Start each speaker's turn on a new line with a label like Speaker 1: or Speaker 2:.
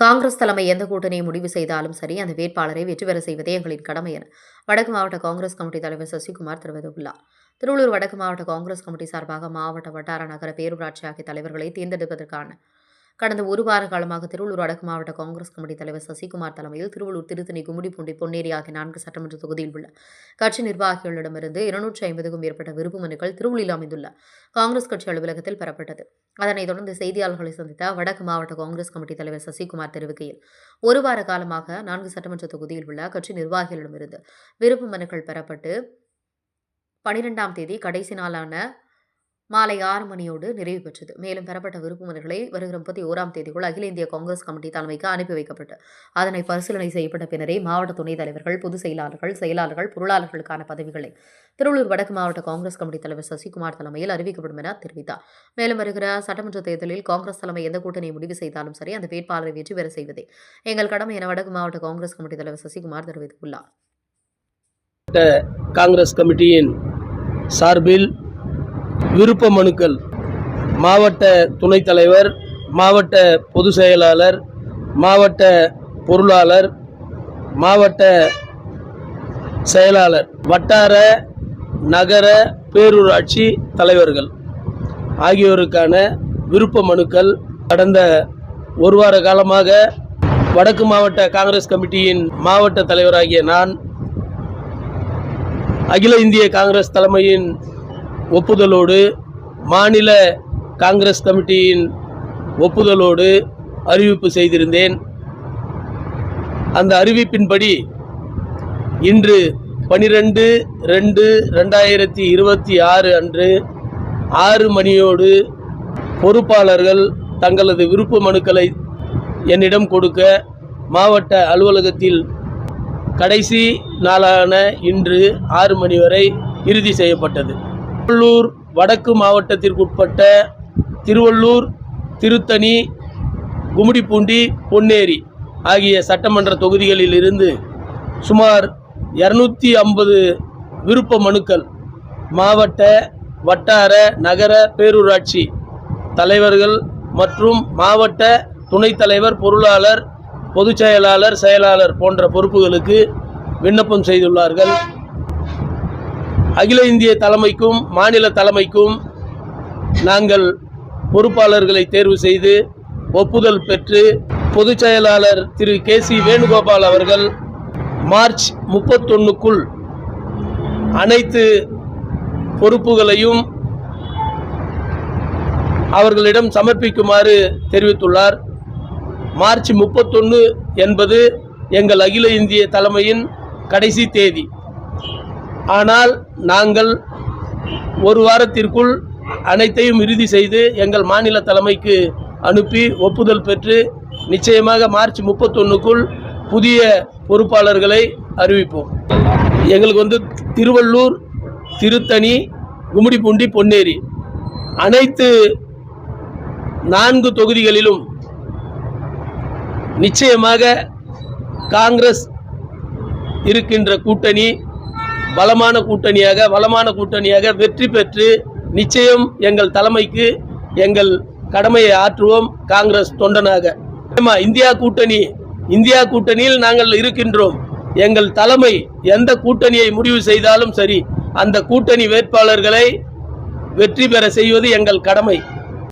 Speaker 1: காங்கிரஸ் தலைமை எந்த கூட்டணியை முடிவு செய்தாலும் சரி அந்த வேட்பாளரை வெற்றி பெற செய்வதே எங்களின் கடமை என வடக்கு மாவட்ட காங்கிரஸ் கமிட்டி தலைவர் சசிகுமார் தெரிவித்துள்ளார் திருவள்ளூர் வடக்கு மாவட்ட காங்கிரஸ் கமிட்டி சார்பாக மாவட்ட வட்டார நகர பேரூராட்சி ஆகிய தலைவர்களை தேர்ந்தெடுப்பதற்கான கடந்த ஒரு வார காலமாக திருவள்ளூர் வடக்கு மாவட்ட காங்கிரஸ் கமிட்டி தலைவர் சசிகுமார் தலைமையில் திருவள்ளூர் திருத்தணி கும்மிடிப்பூண்டி பொன்னேரி ஆகிய நான்கு சட்டமன்ற தொகுதியில் உள்ள கட்சி நிர்வாகிகளிடமிருந்து இருநூற்றி ஐம்பதுக்கும் மேற்பட்ட விருப்பு மனுக்கள் திருவள்ளில் அமைந்துள்ள காங்கிரஸ் கட்சி அலுவலகத்தில் பெறப்பட்டது. அதனைத் தொடர்ந்து செய்தியாளர்களை சந்தித்த வடக்கு மாவட்ட காங்கிரஸ் கமிட்டி தலைவர் சசிகுமார் தெரிவிக்கையில் ஒரு வார காலமாக நான்கு சட்டமன்ற தொகுதியில் உள்ள கட்சி நிர்வாகிகளிடமிருந்து விருப்பு மனுக்கள் பெறப்பட்டு பனிரெண்டாம் தேதி கடைசி நாளான மாலை ஆறு மணியோடு நிறைவு பெற்றது. மேலும் பெறப்பட்ட விருப்பமனர்களை வருகிற முப்பத்தி ஓராம் தேதிக்குள் அகில இந்திய காங்கிரஸ் கமிட்டி தலைமைக்கு அனுப்பி வைக்கப்பட்டு அதனை பரிசீலனை செய்யப்பட்ட பின்னரே மாவட்ட துணைத் தலைவர்கள் பொதுச் செயலாளர்கள் செயலாளர்கள் பொருளாளர்களுக்கான பதவிகளை திருவள்ளூர் வடக்கு மாவட்ட காங்கிரஸ் கமிட்டி தலைவர் சசிகுமார் தலைமையில் அறிவிக்கப்படும் என தெரிவித்தார். மேலும் வருகிற சட்டமன்ற தேர்தலில் காங்கிரஸ் தலைமை எந்த கூட்டணியை முடிவு செய்தாலும் சரி அந்த வேட்பாளரை வெற்றி பெற செய்வதே எங்கள் கடமை என வடக்கு மாவட்ட காங்கிரஸ் கமிட்டி தலைவர் சசிகுமார் தெரிவித்துள்ளார்.
Speaker 2: காங்கிரஸ் கமிட்டியின் சார்பில் விருப்ப மனுக்கள். மாவட்ட துணைத் தலைவர் மாவட்ட பொதுச் செயலாளர் மாவட்ட பொருளாளர் மாவட்ட செயலாளர் வட்டார நகர பேரூராட்சி தலைவர்கள் ஆகியோருக்கான விருப்ப மனுக்கள் கடந்த ஒரு வார காலமாக வடக்கு மாவட்ட காங்கிரஸ் கமிட்டியின் மாவட்ட தலைவராகிய நான் அகில இந்திய காங்கிரஸ் தலைமையின் ஒப்புதலோடு மாநில காங்கிரஸ் கமிட்டியின் ஒப்புதலோடு அறிவிப்பு செய்திருந்தேன். அந்த அறிவிப்பின்படி இன்று பனிரெண்டு ரெண்டு ரெண்டாயிரத்தி இருபத்தி ஆறு அன்று ஆறு மணியோடு பொறுப்பாளர்கள் தங்களது விருப்ப மனுக்களை என்னிடம் கொடுக்க மாவட்ட அலுவலகத்தில் கடைசி நாளான இன்று ஆறு மணி வரை இறுதி செய்யப்பட்டது. திருவள்ளூர் வடக்கு மாவட்டத்திற்குட்பட்ட திருவள்ளூர் திருத்தணி கும்மிடிப்பூண்டி பொன்னேரி ஆகிய சட்டமன்ற தொகுதிகளில் இருந்து சுமார் இரநூத்தி ஐம்பது விருப்ப மனுக்கள் மாவட்ட வட்டார நகர பேரூராட்சி தலைவர்கள் மற்றும் மாவட்ட துணைத் தலைவர் பொருளாளர் பொதுச் செயலாளர் செயலாளர் போன்ற பொறுப்புகளுக்கு விண்ணப்பம் செய்துள்ளார்கள். அகில இந்திய தலைமைக்கும் மாநில தலைமைக்கும் நாங்கள் பொறுப்பாளர்களை தேர்வு செய்து ஒப்புதல் பெற்று பொதுச் செயலாளர் திரு கே சி வேணுகோபால் அவர்கள் மார்ச் முப்பத்தொன்னுக்குள் அனைத்து பொறுப்புகளையும் அவர்களிடம் சமர்ப்பிக்குமாறு தெரிவித்துள்ளார். மார்ச் முப்பத்தொன்று என்பது எங்கள் அகில இந்திய தலைமையின் கடைசி தேதி. ஆனால் நாங்கள் ஒரு வாரத்திற்குள் அனைத்தையும் இறுதி செய்து எங்கள் மாநில தலைமைக்கு அனுப்பி ஒப்புதல் பெற்று நிச்சயமாக மார்ச் முப்பத்தொன்னுக்குள் புதிய பொறுப்பாளர்களை அறிவிப்போம். எங்களுக்கு வந்து திருவள்ளூர் திருத்தணி கும்மிடிப்பூண்டி பொன்னேரி அனைத்து நான்கு தொகுதிகளிலும் நிச்சயமாக காங்கிரஸ் இருக்கின்ற கூட்டணி பலமான கூட்டணியாக வளமான கூட்டணியாக வெற்றி பெற்று நிச்சயம் எங்கள் தலைமைக்கு எங்கள் கடமையை ஆற்றுவோம் காங்கிரஸ் தொண்டனாக. இந்தியா கூட்டணி இந்தியா கூட்டணியில் நாங்கள் இருக்கின்றோம். எங்கள் தலைமை எந்த கூட்டணியை முடிவு செய்தாலும் சரி அந்த கூட்டணி வேட்பாளர்களை வெற்றி பெற செய்வது எங்கள் கடமை.